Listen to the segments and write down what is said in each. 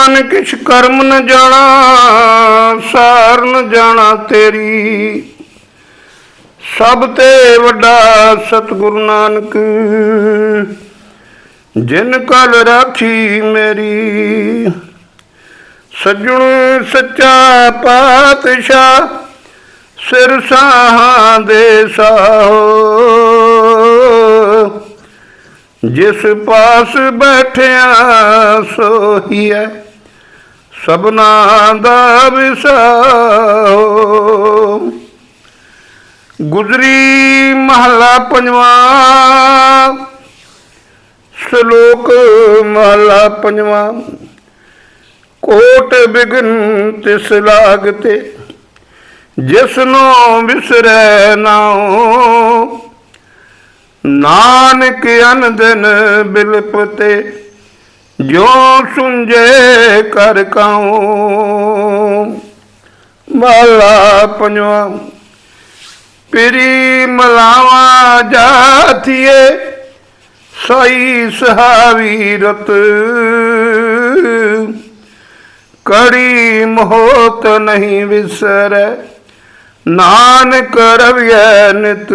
ਨਾਨਕ ਕਿਛ ਕਰਮ ਨ ਜਾਣਾ, ਸਾਰ ਨ ਜਾਣਾ ਤੇਰੀ। ਸਭ ਤੇ ਵੱਡਾ ਸਤਿਗੁਰੂ ਨਾਨਕ, ਜਿਨ ਕਲ ਰਾਖੀ ਮੇਰੀ। ਸੱਜਣ ਸੱਚਾ ਪਾਤਸ਼ਾਹ, ਸਿਰ ਸਾਹਾਂ ਦੇ ਸਾਹੋ। ਜਿਸ ਪਾਸ ਬੈਠਿਆ ਸੋਈ ਹੈ ਸਭਨਾ ਦਾ ਵਿਸਾਹੋ ਗੁਜਰੀ ਮਹਲਾ ਪੰਜਵਾ, ਸ਼ਲੋਕ ਮਹਲਾ ਪੰਜਵਾਂ। ਕੋਟ ਬਿਗਨ ਤਿਸ ਲਾਗਤੇ, ਜਿਸਨੋ ਵਿਸਰੈ ਨਾਉ। ਨਾਨਕ ਅਨ ਦਿਨ ਬਿਲਪਤੇ ਜੋ ਸੁੰਝੇ ਕਰ ਕਾਉ ਮਹਲਾ ਪੰਜਵਾ, ਪਿਰੀ ਮਲਾਵਾ ਜਾਥੀਏ, ਸਈ ਸਹਾਵੀ ਰਤ। ਕੜੀ ਮੋਹਤ ਨਹੀਂ ਵਿਸਰੈ, ਨਾਨਕ ਰਵਿਐ ਨਿਤ।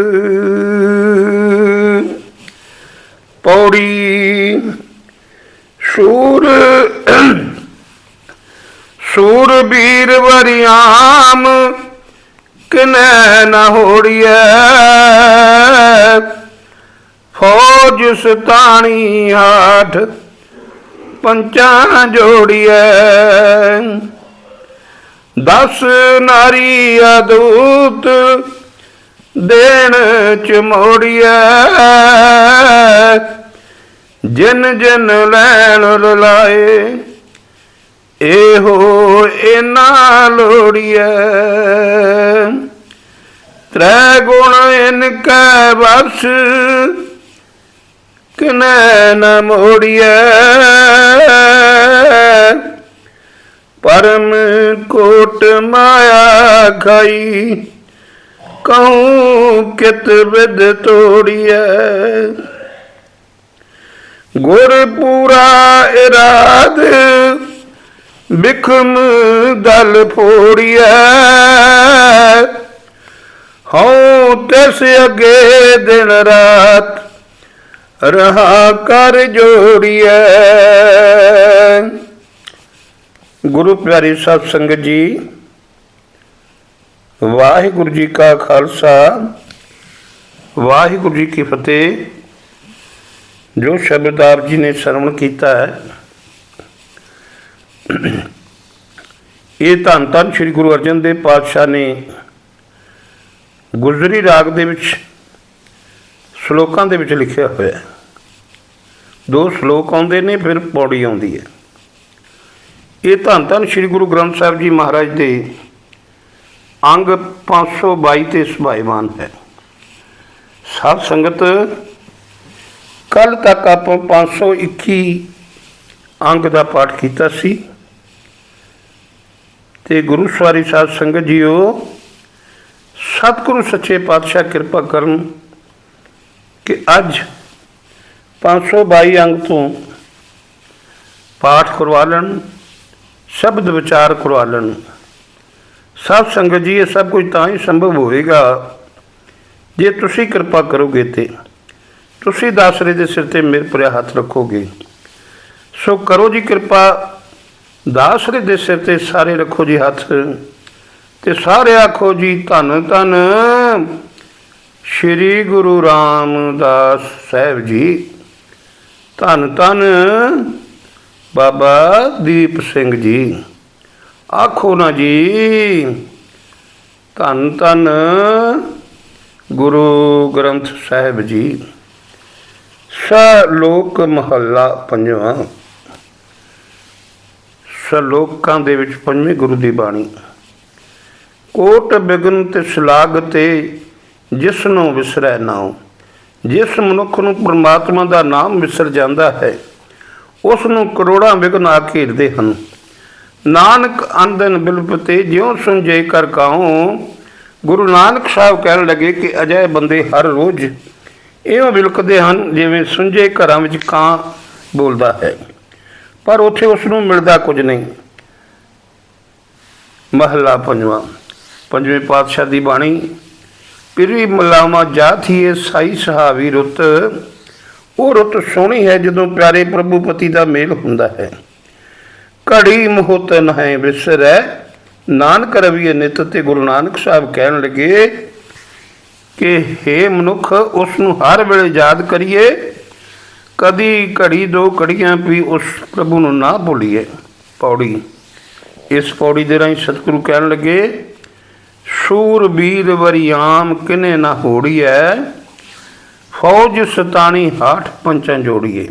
ਪੌੜੀ ਸੂਰ ਸੂਰ ਵੀਰ ਵਰਿਆਮ, ਕਿਨੈ ਨ ਹੋੜੀਐ? ਫੌਜ ਸਤਾਣੀ ਹਾਠ ਪੰਚਾਂ ਜੋੜੀਐ। ਦਸ ਨਾਰੀ ਅਦੂਤ ਦੇਣ ਚ ਮੋੜੀਐ। ਜਿਨ ਜਿਨ ਲੈਣ ਰਲਾਏ, ਇਹੋ ਇਨਾ ਲੋੜੀਐ। ਤ੍ਰੈ ਗੁਣ ਇਨ ਕੈ ਵਸ, ਕਿਨੈ ਨ ਮੋੜੀਐ। ਪਰਮ ਕੋਟ ਮਾਇਆ ਖਾਈ ਕਹੂੰ ਕਿਤ ਵਿਦ ਤੋੜੀਐ। ਗੁਰ ਪੂਰਾ ਇਰਾਦ, ਬਿਖਮ ਦਲ ਫੋੜੀਐ। ਹਉ ਤਿਸ ਅਗੇ ਦਿਨ ਰਾਤ ਰਹਾ ਕਰ ਜੋੜੀਐ। ਗੁਰੂ ਪਿਆਰੀ ਸਾਹਿਬ ਸੰਗਤ ਜੀ, ਵਾਹਿਗੁਰੂ ਜੀ ਕਾ ਖਾਲਸਾ, ਵਾਹਿਗੁਰੂ ਜੀ ਕੀ ਫਤਿਹ। ਜੋ ਸ਼ਬਦ ਆਪ ਜੀ ਨੇ ਸ਼ਰਵਣ ਕੀਤਾ ਹੈ, ਇਹ ਧੰਨ ਧੰਨ ਸ੍ਰੀ ਗੁਰੂ ਅਰਜਨ ਦੇਵ ਪਾਤਸ਼ਾਹ ਨੇ ਗੁਜਰੀ ਰਾਗ ਦੇ ਵਿੱਚ ਸ਼ਲੋਕਾਂ ਦੇ ਵਿੱਚ ਲਿਖਿਆ ਹੋਇਆ ਹੈ। ਦੋ ਸ਼ਲੋਕ ਆਉਂਦੇ ਨੇ, ਫਿਰ ਪੌੜੀ ਆਉਂਦੀ ਹੈ। ਇਹ ਧੰਨ ਧੰਨ ਸ੍ਰੀ ਗੁਰੂ ਗ੍ਰੰਥ ਸਾਹਿਬ ਜੀ ਮਹਾਰਾਜ ਦੇ ਅੰਗ 522 ਤੇ ਸੁਭਾਈਮਾਨ ਹੈ। ਸਾਧ ਸੰਗਤ ਕੱਲ ਤੱਕ ਆਪਾਂ 521 ਅੰਗ ਦਾ ਪਾਠ ਕੀਤਾ ਸੀ। ਤੇ ਗੁਰੂ ਸਵਾਰੀ ਸਾਧ ਸੰਗਤ ਜੀਓ, ਸਤਿਗੁਰੂ ਸੱਚੇ ਪਾਤਸ਼ਾਹ ਕਿਰਪਾ ਕਰਨ ਕਿ ਅੱਜ 522 ਅੰਗ ਤੋਂ ਪਾਠ ਕਰਵਾ ਲੈਣ, ਸ਼ਬਦ ਵਿਚਾਰ ਕਰਵਾ ਲੈਣ। ਸਾਧ ਸੰਗਤ ਜੀ, ਇਹ ਸਭ ਕੁਝ ਤਾਂ ਹੀ ਸੰਭਵ ਹੋਵੇਗਾ ਜੇ ਤੁਸੀਂ ਕਿਰਪਾ ਕਰੋਗੇ ਤੇ। ਤੁਸੀਂ ਦਾਸਰੇ ਦੇ ਸਿਰ ਤੇ ਮੇਰੇ ਪੁਰਿਆ ਹੱਥ ਰੱਖੋਗੇ। ਸੋ ਕਰੋ ਜੀ ਕਿਰਪਾ, ਦਾਸਰੇ ਦੇ ਸਿਰ ਤੇ ਸਾਰੇ ਰੱਖੋ ਜੀ ਹੱਥ ਤੇ ਸਾਰੇ ਆਖੋ ਜੀ ਧੰਨ ਧੰਨ। ਸ੍ਰੀ ਗੁਰੂ ਰਾਮਦਾਸ ਸਾਹਿਬ ਜੀ, ਧੰਨ ਧੰਨ। ਬਾਬਾ ਦੀਪ ਸਿੰਘ ਜੀ, ਆਖੋ ਨਾ ਜੀ, ਧੰਨ ਧੰਨ ਗੁਰੂ ਗ੍ਰੰਥ ਸਾਹਿਬ ਜੀ। ਸ਼ਲੋਕ ਮਹੱਲਾ ਪੰਜਵਾਂ। ਸ਼ਲੋਕਾਂ ਦੇ ਵਿੱਚ ਪੰਜਵੇਂ ਗੁਰੂ ਦੀ ਬਾਣੀ। ਕੋਟ ਬਿਗਨ ਤੇ ਸ਼ਲਾਗ ਤੇ ਜਿਸ ਨੂੰ ਵਿਸਰੈ ਨਾਉ ਜਿਸ ਮਨੁੱਖ ਨੂੰ ਪ੍ਰਮਾਤਮਾ ਦਾ ਨਾਮ ਵਿਸਰ ਜਾਂਦਾ ਹੈ, ਉਸ ਨੂੰ ਕਰੋੜਾਂ ਵਿਗਨ ਆ ਘੇਰਦੇ ਹਨ। ਨਾਨਕ ਅੰਦਨ ਬਿਲਪਤੇ ਜਿਉ ਸੁਝੇ ਕਰ ਕਾਉ ਗੁਰੂ ਨਾਨਕ ਸਾਹਿਬ ਕਹਿਣ ਲੱਗੇ ਕਿ ਅਜੇ ਬੰਦੇ ਹਰ ਰੋਜ਼ ਇਉਂ ਵਿਲਕਦੇ ਹਨ ਜਿਵੇਂ ਸੁੰਝੇ ਘਰਾਂ ਵਿੱਚ ਕਾਂ ਬੋਲਦਾ ਹੈ। ਪਰ ਉੱਥੇ ਉਸ ਨੂੰ ਮਿਲਦਾ ਕੁਝ ਨਹੀਂ। ਮਹੱਲਾ ਪੰਜਵਾਂ, ਪੰਜਵੇਂ ਪਾਤਸ਼ਾਹ ਦੀ ਬਾਣੀ, ਪਿਰੀ ਮਲਾਮਾ ਜਾਥੀਏ ਸਾਈ ਸਹਾਵੀ ਰੁੱਤ, ਉਹ ਰੁੱਤ ਸੋਹਣੀ ਹੈ ਜਦੋਂ ਪਿਆਰੇ ਪ੍ਰਭੂ ਪਤੀ ਦਾ ਮੇਲ ਹੁੰਦਾ ਹੈ। ਘੜੀ ਮੁਹਤ ਨਹਿ ਵਿਸਰੈ ਨਾਨਕ ਰਵੀਏ ਨਿਤ ਤੇ ਗੁਰੂ ਨਾਨਕ ਸਾਹਿਬ ਕਹਿਣ ਲੱਗੇ ਕਿ हे ਮਨੁੱਖ ਉਸ ਨੂੰ ਹਰ ਵੇਲੇ ਯਾਦ ਕਰੀਏ। ਕਦੀ ਘੜੀ ਦੋ ਘੜੀਆਂ ਵੀ ਉਸ ਪ੍ਰਭੂ ਨੂੰ ਨਾ ਭੁੱਲੀਏ। ਪੌੜੀ, ਇਸ ਪੌੜੀ ਦੇ ਰਾਹੀਂ ਸਤਿਗੁਰੂ ਕਹਿਣ ਲੱਗੇ ਸੂਰਬੀਰ ਵਰਿਆਮ ਕਿਨੇ ਨਾ ਹੋੜੀਐ। ਫੌਜ ਸਤਾਣੀ ਹਾਠ ਪੰਚਾਂ ਜੋੜੀਏ।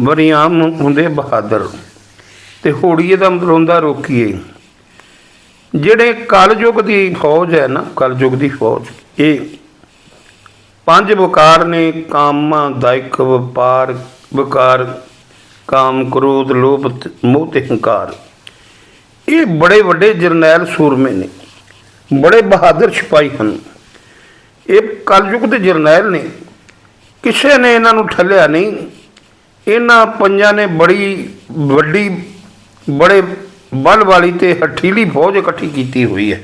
ਵਰਿਆਮ ਹੁੰਦੇ ਬਹਾਦਰ। ਤੇ ਹੋੜੀਏ ਦਾ ਮਤਲਬ ਹੁੰਦਾ ਰੋਕੀਏ। ਜਿਹੜੇ ਕਲਯੁਗ ਦੀ ਫੌਜ ਹੈ ਨਾ, ਕਲਯੁਗ ਦੀ ਫੌਜ। ਇਹ ਪੰਜ ਵਕਾਰ ਨੇ ਕਾਮਾਂ ਦਾਇਕ ਵਪਾਰ, ਵਿਕਾਰ, ਕਾਮ, ਕ੍ਰੋਧ, ਲੋਭ ਮੋਹ ਤੇ ਹੰਕਾਰ। ਇਹ ਬੜੇ ਵੱਡੇ ਜਰਨੈਲ ਸੂਰਮੇ ਨੇ, ਬੜੇ ਬਹਾਦਰ ਸਿਪਾਹੀ ਹਨ। ਇਹ ਕਲਯੁਗ ਦੇ ਜਰਨੈਲ ਨੇ, ਕਿਸੇ ਨੇ ਇਹਨਾਂ ਨੂੰ ਠੱਲਿਆ ਨਹੀਂ। ਇਹਨਾਂ ਪੰਜਾਂ ਨੇ ਬੜੀ ਵੱਡੀ, ਬੜੇ ਬਲ ਵਾਲੀ ਤੇ ਹਠੀਲੀ ਫੌਜ ਇਕੱਠੀ ਕੀਤੀ ਹੋਈ ਹੈ।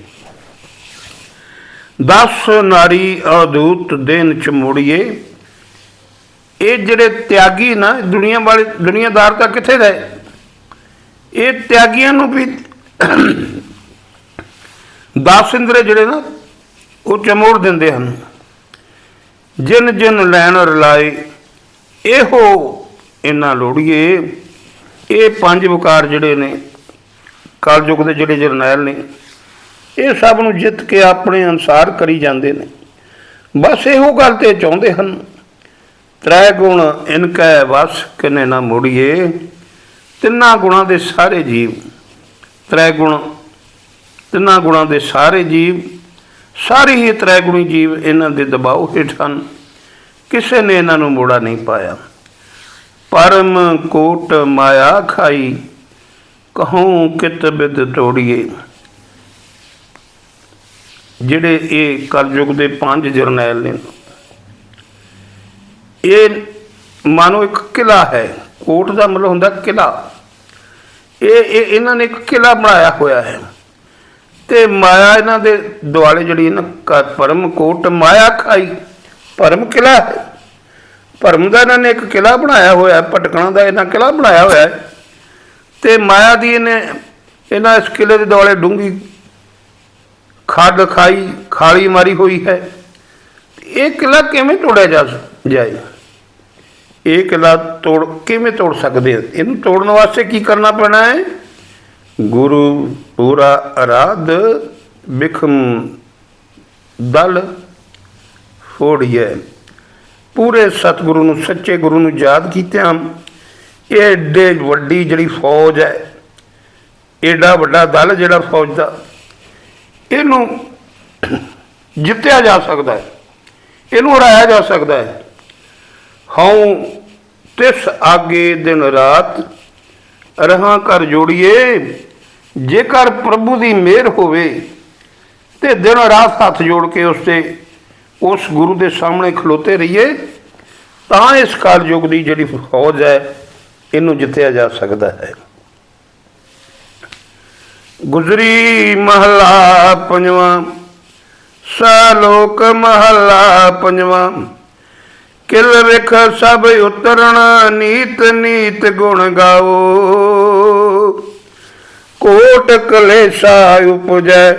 ਦਸ ਨਾਰੀ ਅਦੂਤ ਦਿਨ ਚ ਮੁੜੀਏ। ਇਹ ਜਿਹੜੇ ਤਿਆਗੀ ਨਾ ਦੁਨੀਆ ਵਾਲੇ, ਦੁਨੀਆਦਾਰ ਤਾਂ ਕਿੱਥੇ ਰਹੇ? ਇਹ ਤਿਆਗੀਆਂ ਨੂੰ ਵੀ ਦਸ ਇੰਦਰੇ ਜਿਹੜੇ ਨਾ, ਉਹ ਚਮੋੜ ਦਿੰਦੇ ਹਨ। ਜਿਨ ਜਿਨ ਲੈਣ ਰਲਾਏ, ਇਹੋ ਇਹਨਾਂ ਲੋੜੀਏ। ਇਹ ਪੰਜ ਵਿਕਾਰ ਜਿਹੜੇ ਨੇ, ਕਲਯੁਗ ਦੇ ਜਿਹੜੇ ਜਰਨੈਲ ਨੇ ਇਹ ਸਭ ਨੂੰ ਜਿੱਤ ਕੇ ਆਪਣੇ ਅਨਸਾਰ ਕਰੀ ਜਾਂਦੇ ਨੇ। ਬਸ ਇਹੋ ਗੱਲ ਤੇ ਚਾਹੁੰਦੇ ਹਨ। ਤ੍ਰੈ ਗੁਣ ਇਨਕੈ ਵਸ, ਕਿਨੇ ਨਾ ਮੁੜੀਏ। ਤਿੰਨਾਂ ਗੁਣਾਂ ਦੇ ਸਾਰੇ ਜੀਵ, ਤ੍ਰੈ ਗੁਣ, ਤਿੰਨਾਂ ਗੁਣਾਂ ਦੇ ਸਾਰੇ ਜੀਵ, ਸਾਰੇ ਹੀ ਤ੍ਰੈ ਗੁਣੀ ਜੀਵ ਇਹਨਾਂ ਦੇ ਦਬਾਅ ਹੇਠ ਹਨ। ਕਿਸੇ ਨੇ ਇਹਨਾਂ ਨੂੰ ਮੋੜਾ ਨਹੀਂ ਪਾਇਆ। ਪਰਮ ਕੋਟ ਮਾਇਆ ਖਾਈ, ਕਹੂੰ ਕਿਤ ਬਿਦ ਤੋੜੀਏ। ਜਿਹੜੇ ਇਹ ਕਲਯੁਗ ਦੇ ਪੰਜ ਜਰਨੈਲ ਨੇ। ਇਹ ਮਾਨੋ ਇੱਕ ਕਿਲਾ ਹੈ ਕੋਟ ਦਾ ਮਤਲਬ ਹੁੰਦਾ ਕਿਲਾ ਇਹ ਇਹ ਇਹਨਾਂ ਨੇ ਇੱਕ ਕਿਲਾ ਬਣਾਇਆ ਹੋਇਆ ਹੈ। ਤੇ ਮਾਇਆ ਇਹਨਾਂ ਦੇ ਦੁਆਲੇ ਜਿਹੜੀ ਇਹਨਾਂ ਕ- ਪਰਮ ਕੋਟ ਮਾਇਆ ਖਾਈ ਪਰਮ ਕਿਲਾ ਹੈ। ਭਰਮ ਦਾ ਇਹਨਾਂ ਨੇ ਇੱਕ ਕਿਲਾ ਬਣਾਇਆ ਹੋਇਆ ਹੈ, ਭਟਕਣਾ ਦਾ ਇਹਨਾਂ ਕਿਲਾ ਬਣਾਇਆ ਹੋਇਆ ਹੈ। ਤੇ ਮਾਇਆ ਦੀ ਇਹਨੇ ਇਹਨਾਂ ਇਸ ਕਿਲੇ ਦੇ ਦੁਆਲੇ ਡੂੰਗੀ ਖੱਡ ਖਾਈ, ਖਾਲੀ ਮਾਰੀ ਹੋਈ ਹੈ। ਇਹ ਕਿਲਾ ਕਿਵੇਂ ਤੋੜਿਆ ਜਾ ਸ- ਜਾਏ? ਇਹ ਕਿਲਾ ਤੋੜ, ਕਿਵੇਂ ਤੋੜ ਸਕਦੇ ਇਹਨੂੰ ਤੋੜਨ ਵਾਸਤੇ ਕੀ ਕਰਨਾ ਪੈਣਾ ਹੈ? ਗੁਰੂ ਪੂਰਾ ਅਰਾਧ ਬਿਖਮ ਦਲ ਫੋੜੀਏ ਪੂਰੇ ਸਤਿਗੁਰੂ ਨੂੰ, ਸੱਚੇ ਗੁਰੂ ਨੂੰ ਯਾਦ ਕੀਤਿਆਂ ਇਹ ਏਡੇ ਵੱਡੀ ਜਿਹੜੀ ਫੌਜ ਹੈ, ਏਡਾ ਵੱਡਾ ਦਲ ਜਿਹੜਾ ਫੌਜ ਦਾ ਇਹਨੂੰ ਜਿੱਤਿਆ ਜਾ ਸਕਦਾ ਹੈ। ਇਹਨੂੰ ਹਰਾਇਆ ਜਾ ਸਕਦਾ ਹੈ। ਹਉ ਤਿਸ ਆਗੇ ਦਿਨ ਰਾਤ ਰਹਾ ਕਰ ਜੋੜੀਏ, ਜੇਕਰ ਪ੍ਰਭੂ ਦੀ ਮਿਹਰ ਹੋਵੇ ਤੇ ਦਿਨ ਰਾਤ ਹੱਥ ਜੋੜ ਕੇ ਉਸ ਤੇ, ਉਸ ਗੁਰੂ ਦੇ ਸਾਹਮਣੇ ਖਲੋਤੇ ਰਹੀਏ, ਤਾਂ ਇਸ ਕਾਲਯੁਗ ਦੀ ਜਿਹੜੀ ਫੌਜ ਹੈ, ਇਹਨੂੰ ਜਿੱਤਿਆ ਜਾ ਸਕਦਾ ਹੈ। ਗੁਜਰੀ ਮਹਲਾ ਪੰਜਵਾਂ ਸਲੋਕ ਮਹਲਾ ਪੰਜਵਾਂ। ਕਿਲ ਵਿਖ ਸਭ ਉਤਰਣ, ਨੀਤ ਨੀਤ ਗੁਣ ਗਾਓ ਕੋਟ ਕਲੇਸ਼ਾ ਉਪਜੈ,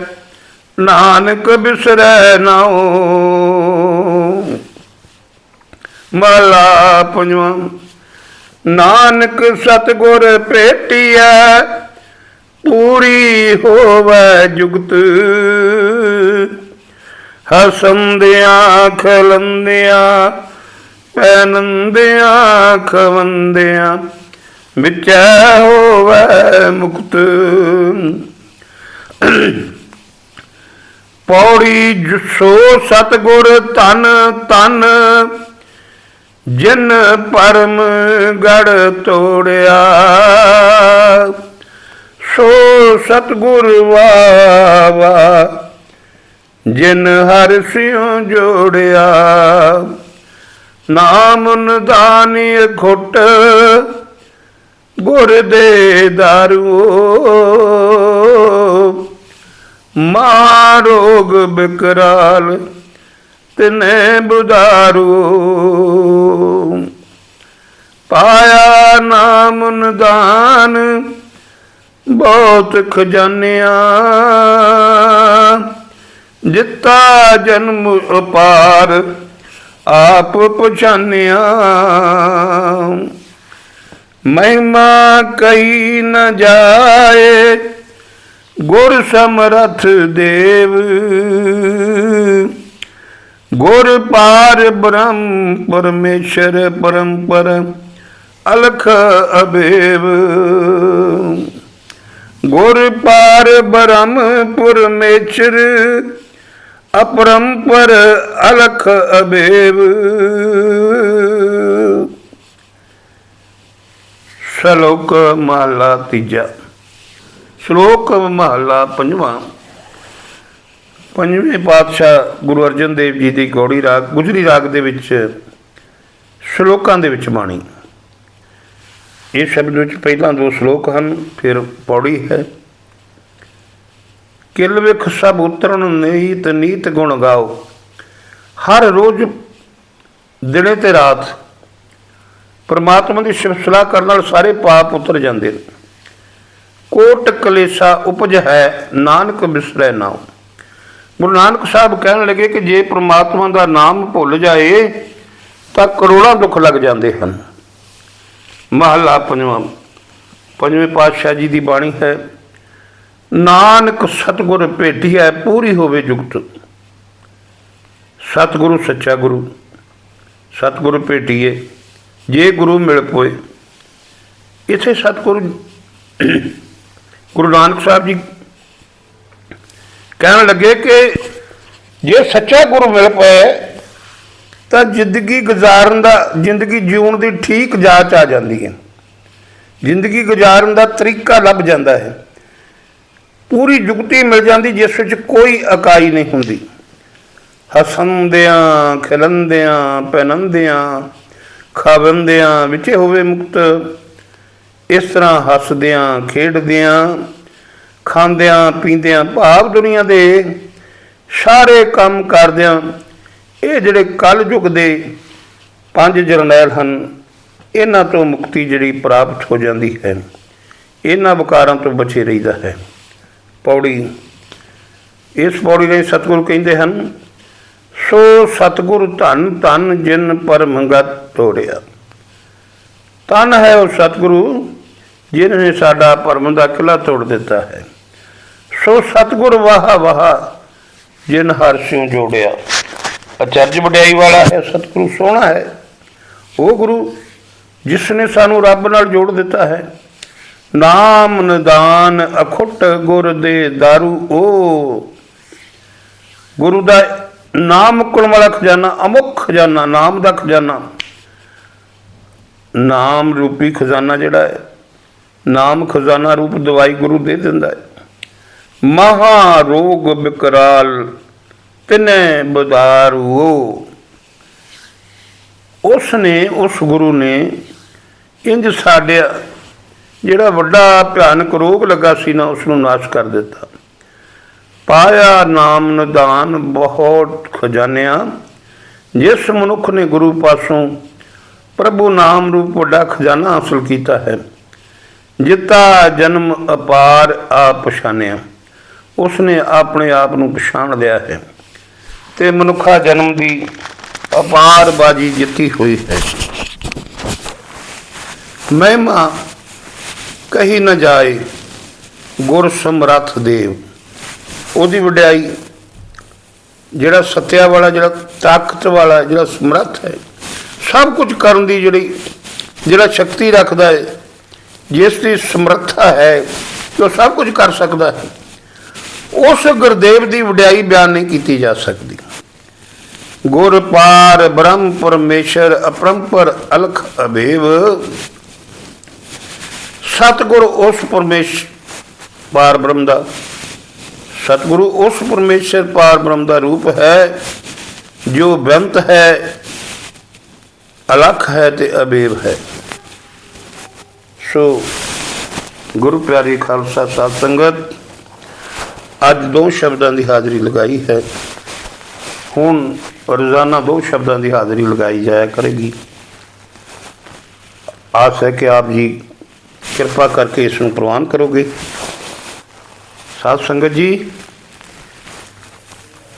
ਨਾਨਕ ਬਿਸਰੈ ਨਾਉ। ਮਹਲਾ ਪੰਜਵਾਂ, ਨਾਨਕ ਸਤਗੁਰ ਭੇਟਿਐ ਪੂਰੀ ਹੋਵੇ ਜੁਗਤ। ਹਸੰਦਿਆਂ ਖਲੰਦਿਆਂ ਪੈਨੰਦਿਆਂ ਖਵੰਦਿਆਂ ਵਿਚੈ ਹੋਵੈ ਮੁਕਤ। ਪੌੜੀ ਜਿਸੋ ਸਤਗੁਰ ਧਨ ਧਨ, ਜਿਨ ਪਰਮ ਗੜ ਤੋੜਿਆ। ਸੋ ਸਤਗੁਰ ਵਾਵਾ, ਜਿਨ ਹਰਿ ਸਿਉ ਜੋੜਿਆ। ਨਾਮ ਨਿਦਾਨੀ ਘੁੱਟ ਗੁਰ ਦੇ ਦਾਰੂ ਮਾਰੋਗ ਬਿਕਰਾਲ, ਤਿਨੇ ਬੁਦਾਰੂ ਪਾਇਆ ਨਾਮ ਨਿਦਾਨ ਬਹੁਤ ਖਜ਼ਾਨਿਆ ਜਿੱਤਾ ਜਨਮ ਅਪਾਰ ਆਪ ਪਛਾਨਿਆ। ਮਹਿਮਾ ਕਈ ਨ ਜਾਏ, ਗੁਰ ਸਮਰਥ ਦੇਵ। ਗੁਰ ਪਾਰ ਬ੍ਰਹਮ ਪਰਮੇਸ਼ਰ ਪਰੰਪਰ ਅਲਖ ਅਬੇਵ। ਗੁਰ ਪਾਰ ਬ੍ਰਹਮ ਪਰਮੇਸ਼ਰ ਅਪਰੰਪਰ ਅਲਖ ਅਬੇਵ। ਸ਼ਲੋਕ ਮਹਲਾ ਤੀਜਾ। ਸ਼ਲੋਕ ਮਹਲਾ ਪੰਜਵਾਂ। ਪੰਜਵੇਂ ਪਾਤਸ਼ਾਹ ਗੁਰੂ ਅਰਜਨ ਦੇਵ ਜੀ ਦੀ ਗੌੜੀ ਰਾਗ, ਗੁਜਰੀ ਰਾਗ ਦੇ ਵਿੱਚ ਸ਼ਲੋਕਾਂ ਦੇ ਵਿੱਚ ਬਾਣੀ। ਇਹ ਸ਼ਬਦ ਵਿੱਚ ਪਹਿਲਾਂ ਦੋ ਸ਼ਲੋਕ ਹਨ, ਫਿਰ ਪੌੜੀ ਹੈ। ਕਿਲ ਵਿਖ ਸਭ ਉਤਰਨ ਨੀਤ ਨੀਤ ਗੁਣ ਗਾਓ। ਹਰ ਰੋਜ਼ ਦਿਨੇ ਤੇ ਰਾਤ ਪਰਮਾਤਮਾ ਦੀ ਸਿਫਤਸਲਾ ਕਰਨ ਨਾਲ ਸਾਰੇ ਪਾਪ ਉਤਰ ਜਾਂਦੇ ਨੇ। ਕੋਟ ਕਲੇਸ਼ਾ ਉਪਜ ਹੈ, ਨਾਨਕ ਬਿਸਰੈ ਨਾਮ ਗੁਰੂ ਨਾਨਕ ਸਾਹਿਬ ਕਹਿਣ ਲੱਗੇ ਕਿ ਜੇ ਪ੍ਰਮਾਤਮਾ ਦਾ ਨਾਮ ਭੁੱਲ ਜਾਏ, ਤਾਂ ਕਰੋੜਾਂ ਦੁੱਖ ਲੱਗ ਜਾਂਦੇ ਹਨ। ਮਹਲਾ ਪੰਜਵਾਂ। ਪੰਜਵੇਂ ਪਾਤਸ਼ਾਹ ਜੀ ਦੀ ਬਾਣੀ ਹੈ, ਨਾਨਕ ਸਤਿਗੁਰ ਹੈ, ਪੂਰੀ ਹੋਵੇ ਜੁਗਤ। ਸਤਿਗੁਰੂ ਸੱਚਾ ਗੁਰੂ, ਸਤਿਗੁਰੂ ਭੇਟੀਏ, ਜੇ ਗੁਰੂ ਮਿਲ ਪੋਏ। ਇਥੇ ਸਤਿਗੁਰੂ ਗੁਰੂ ਨਾਨਕ ਸਾਹਿਬ ਜੀ ਕਹਿਣ ਲੱਗੇ ਕਿ ਜੇ ਸੱਚਾ ਗੁਰੂ ਮਿਲ ਪਏ ਤਾਂ ਜ਼ਿੰਦਗੀ ਗੁਜ਼ਾਰਨ ਦਾ, ਜ਼ਿੰਦਗੀ ਜਿਉਣ ਦੀ ਠੀਕ ਜਾਚ ਆ ਜਾਂਦੀ ਹੈ। ਜ਼ਿੰਦਗੀ ਗੁਜ਼ਾਰਨ ਦਾ ਤਰੀਕਾ ਲੱਭ ਜਾਂਦਾ ਹੈ। ਪੂਰੀ ਜੁਗਤੀ ਮਿਲ ਜਾਂਦੀ ਜਿਸ ਵਿੱਚ ਕੋਈ ਇਕਾਈ ਨਹੀਂ ਹੁੰਦੀ। ਹਸੰਦਿਆਂ ਖਿਲੰਦਿਆਂ ਪੈਨੰਦਿਆਂ ਖਾਵੰਦਿਆਂ ਵਿੱਚ ਹੋਵੇ ਮੁਕਤ, ਇਸ ਤਰ੍ਹਾਂ ਹੱਸਦਿਆਂ, ਖੇਡਦਿਆਂ, ਖਾਂਦਿਆਂ, ਪੀਂਦਿਆਂ ਭਾਵ ਦੁਨੀਆ ਦੇ ਸਾਰੇ ਕੰਮ ਕਰਦਿਆਂ ਇਹ ਜਿਹੜੇ ਕਲ ਯੁਗ ਦੇ ਪੰਜ ਜਰਨੈਲ ਹਨ, ਇਹਨਾਂ ਤੋਂ ਮੁਕਤੀ ਜਿਹੜੀ ਪ੍ਰਾਪਤ ਹੋ ਜਾਂਦੀ ਹੈ, ਇਹਨਾਂ ਵਿਕਾਰਾਂ ਤੋਂ ਬਚੇ ਰਹੀਦਾ ਹੈ। ਪੌੜੀ, ਇਸ ਪੌੜੀ ਲਈ ਸਤਿਗੁਰੂ ਕਹਿੰਦੇ ਹਨ, ਸੋ ਸਤਿਗੁਰ ਧਨ ਧਨ ਜਿਨ ਪਰਮੰਗਤ ਤੋੜਿਆ। ਧੰਨ ਹੈ ਉਹ ਸਤਿਗੁਰੂ ਜਿਨ ਸਾਡਾ ਪਰਮ ਦਾ ਕਿਲਾ ਤੋੜ ਦਿੱਤਾ ਹੈ। ਸੋ ਸਤਿਗੁਰ ਵਾਹ ਵਾਹ ਜਿਨ ਹਰ ਸਿਉ ਜੋੜਿਆ। ਅਚਰਜ ਵਡਿਆਈ ਵਾਲਾ ਹੈ ਸਤਿਗੁਰੂ ਸੋਹਣਾ ਹੈ। ਉਹ ਗੁਰੂ ਜਿਸ ਨੇ ਸਾਨੂੰ ਰੱਬ ਨਾਲ ਜੋੜ ਦਿੱਤਾ ਹੈ। ਨਾਮ ਨਿਦਾਨ ਅਖੁੱਟ ਗੁਰ ਦੇ दारू ਓ। ਗੁਰੂ ਦਾ ਨਾਮ ਕੁਲ ਵਾਲਾ ਖਜ਼ਾਨਾ, ਅਮੁੱਖ ਖਜ਼ਾਨਾ, ਨਾਮ ਦਾ ਖਜ਼ਾਨਾ। ਨਾਮ ਰੂਪੀ ਖਜ਼ਾਨਾ ਜਿਹੜਾ ਹੈ, ਨਾਮ ਖਜ਼ਾਨਾ ਰੂਪ ਦਵਾਈ ਗੁਰੂ ਦੇ ਦਿੰਦਾ ਹੈ। ਮਹਾ ਰੋਗ ਬਿਕਰਾਲ ਤਿਨੇ ਬਦਾਰੂ। ਉਸ ਨੇ ਉਸ ਗੁਰੂ ਨੇ ਇੰਜ ਸਾਡੇ ਜਿਹੜਾ ਵੱਡਾ ਭਿਆਨਕ ਰੋਗ ਲੱਗਾ ਸੀ ਨਾ ਉਸ ਨੂੰ ਨਾਸ਼ ਕਰ ਦਿੱਤਾ। ਪਾਇਆ ਨਾਮ ਨਿਦਾਨ ਬਹੁਤ ਖਜ਼ਾਨਿਆਂ। ਜਿਸ ਮਨੁੱਖ ਨੇ ਗੁਰੂ ਪਾਸੋਂ ਪ੍ਰਭੂ ਨਾਮ ਰੂਪ ਵੱਡਾ ਖਜ਼ਾਨਾ ਹਾਸਲ ਕੀਤਾ ਹੈ, ਜਿੱਤਾ ਜਨਮ ਅਪਾਰ ਆ ਪਛਾਨਿਆ। ਉਸ ਨੇ ਆਪਣੇ ਆਪ ਨੂੰ ਪਛਾਣ ਲਿਆ ਹੈ। ਤੇ ਮਨੁੱਖਾ ਜਨਮ ਦੀ ਅਪਾਰ ਬਾਜੀ ਜਿੱਤੀ ਹੋਈ ਹੈ। ਮਹਿਮਾ ਕਹੀ ਨਾ ਜਾਏ, ਗੁਰ ਸਮਰੱਥ ਦੇਵ। ਉਹਦੀ ਵਡਿਆਈ, ਜਿਹੜਾ ਸਤਿਆ ਵਾਲਾ, ਜਿਹੜਾ ਤਾਕਤ ਵਾਲਾ, ਜਿਹੜਾ ਸਮਰੱਥ ਹੈ, ਸਭ ਕੁਝ ਕਰਨ ਦੀ ਜਿਹੜੀ, ਜਿਹੜਾ ਸ਼ਕਤੀ ਰੱਖਦਾ ਹੈ, ਜਿਸ ਦੀ ਸਮਰੱਥਾ ਹੈ ਕਿ ਉਹ ਸਭ ਕੁਝ ਕਰ ਸਕਦਾ ਹੈ। ਉਸ ਗੁਰਦੇਵ ਦੀ ਵਡਿਆਈ ਬਿਆਨ ਨਹੀਂ ਕੀਤੀ ਜਾ ਸਕਦੀ। ਗੁਰ ਪਾਰ ਬ੍ਰਹਮ ਪਰਮੇਸ਼ਰ ਅਪਰੰਪਰ ਅਲਖ ਅਭੇਵ ਸਤਿਗੁਰ ਉਸ ਪਰਮੇਸ਼, ਪਾਰ ਬ੍ਰਹਮ ਦਾ। ਸਤਿਗੁਰੂ ਉਸ ਪਰਮੇਸ਼ਰ ਪਾਰ ਬ੍ਰਹਮ ਦਾ ਰੂਪ ਹੈ, ਜੋ ਬੇਅੰਤ ਹੈ, ਅਲਖ ਹੈ ਤੇ ਅਬੇਵ ਹੈ। ਸੋ, ਗੁਰੂ ਪਿਆਰੀ ਖਾਲਸਾ ਸਾਧ ਸੰਗਤ, ਅੱਜ ਦੋ ਸ਼ਬਦਾਂ ਦੀ ਹਾਜ਼ਰੀ ਲਗਾਈ ਹੈ। ਹੁਣ ਰੋਜ਼ਾਨਾ ਦੋ ਸ਼ਬਦਾਂ ਦੀ ਹਾਜ਼ਰੀ ਲਗਾਈ ਜਾਇਆ ਕਰੇਗੀ। ਆਸ ਹੈ ਕਿ ਆਪ ਜੀ ਕਿਰਪਾ ਕਰਕੇ ਇਸ ਨੂੰ ਪ੍ਰਵਾਨ ਕਰੋਗੇ। ਸਾਧ ਸੰਗਤ ਜੀ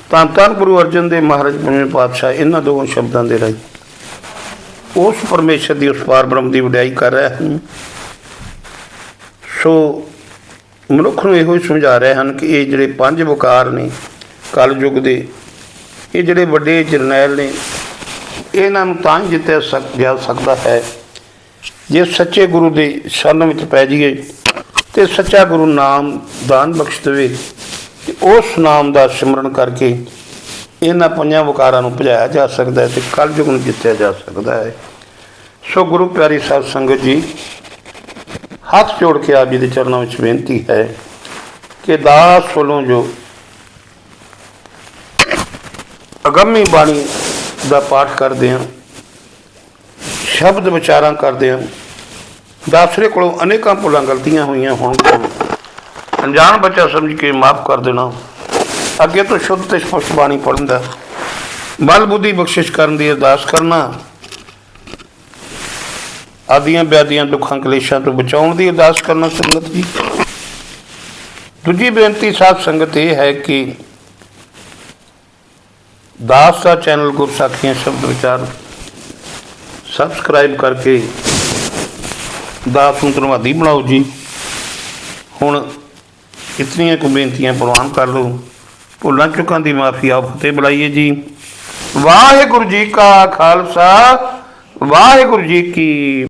ਤਾਂ ਧੰਨ ਗੁਰੂ ਅਰਜਨ ਦੇ ਮਹਾਰਾਜ ਪੰਜਵੇਂ ਪਾਤਸ਼ਾਹ, ਇਹਨਾਂ ਦੋਵਾਂ ਸ਼ਬਦਾਂ ਦੇ ਰਾਹੀਂ ਉਸ ਪਰਮੇਸ਼ਰ ਦੀ, ਉਸ ਪਾਰ ਬ੍ਰਹਮ ਦੀ ਵਡਿਆਈ ਕਰ ਰਹੇ ਹਨ। ਸੋ ਮਨੁੱਖ ਨੂੰ ਇਹੋ ਹੀ ਸਮਝਾ ਰਹੇ ਹਨ ਕਿ ਇਹ ਜਿਹੜੇ ਪੰਜ ਵਿਕਾਰ ਨੇ, ਕਲਯੁਗ ਦੇ ਇਹ ਜਿਹੜੇ ਵੱਡੇ ਜਰਨੈਲ ਨੇ, ਇਹਨਾਂ ਨੂੰ ਤਾਂ ਹੀ ਜਿੱਤਿਆ ਸਕ, ਜਾ ਸਕਦਾ ਹੈ। ਜੇ ਸੱਚੇ ਗੁਰੂ ਦੇ ਸ਼ਰਨ ਵਿੱਚ ਪੈ ਜਾਈਏ, ਤੇ ਸੱਚਾ ਗੁਰੂ ਨਾਮ ਦਾਨ ਬਖਸ਼ ਦੇਵੇ, ਤੇ ਉਸ ਨਾਮ ਦਾ ਸਿਮਰਨ ਕਰਕੇ ਇਹਨਾਂ ਪੰਜਾਂ ਵਿਕਾਰਾਂ ਨੂੰ ਭਜਾਇਆ ਜਾ ਸਕਦਾ ਹੈ ਤੇ ਕਲਯੁਗ ਨੂੰ ਜਿੱਤਿਆ ਜਾ ਸਕਦਾ ਹੈ। ਸੋ ਗੁਰੂ ਪਿਆਰੀ ਸਾਧ ਸੰਗਤ ਜੀ, ਹੱਥ ਜੋੜ ਕੇ ਆਪ ਜੀ ਦੇ ਚਰਨਾਂ ਵਿੱਚ ਬੇਨਤੀ ਹੈ ਕਿ ਦਾਸ ਵੱਲੋਂ ਜੋ ਅਗੰਮੀ ਬਾਣੀ ਦਾ ਪਾਠ ਕਰਦੇ ਹਾਂ। ਸ਼ਬਦ ਵਿਚਾਰਾਂ ਕਰਦੇ ਹਾਂ। ਦਾਸਰੇ ਕੋਲੋਂ ਅਨੇਕਾਂ ਭੁੱਲਾਂ ਗਲਤੀਆਂ ਹੋਈਆਂ ਹੋਣਗੀਆਂ। ਅਣਜਾਣ ਬੱਚਾ ਸਮਝ ਕੇ ਮਾਫ ਕਰ ਦੇਣਾ। ਅੱਗੇ ਤੋਂ ਸ਼ੁੱਧ ਤੇ ਸਪਸ਼ਟ ਬਾਣੀ ਪੜ੍ਹਨ ਦਾ। ਬਲ ਬੁੱਧੀ ਬਖਸ਼ਿਸ਼ ਕਰਨ ਦੀ ਅਰਦਾਸ ਕਰਨਾ। ਆਦੀਆਂ ਬਿਆਦੀਆਂ ਦੁੱਖਾਂ ਕਲੇਸ਼ਾਂ ਤੋਂ ਬਚਾਉਣ ਦੀ ਅਰਦਾਸ ਕਰਨਾ ਸੰਗਤ ਜੀ। ਦੂਜੀ ਬੇਨਤੀ ਸਾਧ ਸੰਗਤ ਇਹ ਹੈ ਕਿ ਦਾਸ ਦਾ ਚੈਨਲ ਗੁਰਸਾਖੀਆਂ ਸ਼ਬਦ ਵਿਚਾਰ ਸਬਸਕ੍ਰਾਈਬ ਕਰਕੇ ਦਾਸ ਨੂੰ ਧੰਨਵਾਦੀ ਬਣਾਓ ਜੀ। ਹੁਣ ਇਤਨੀਆਂ ਕੁ ਬੇਨਤੀਆਂ ਪ੍ਰਵਾਨ ਕਰ ਲਓ। ਭੁੱਲਾਂ ਚੁੱਕਾਂ ਦੀ ਮਾਫੀ ਆਪ ਫਤਿਹ ਬੁਲਾਈਏ ਜੀ। ਵਾਹਿਗੁਰੂ ਜੀ ਕਾ ਖਾਲਸਾ, ਵਾਹਿਗੁਰੂ ਜੀ ਕੀ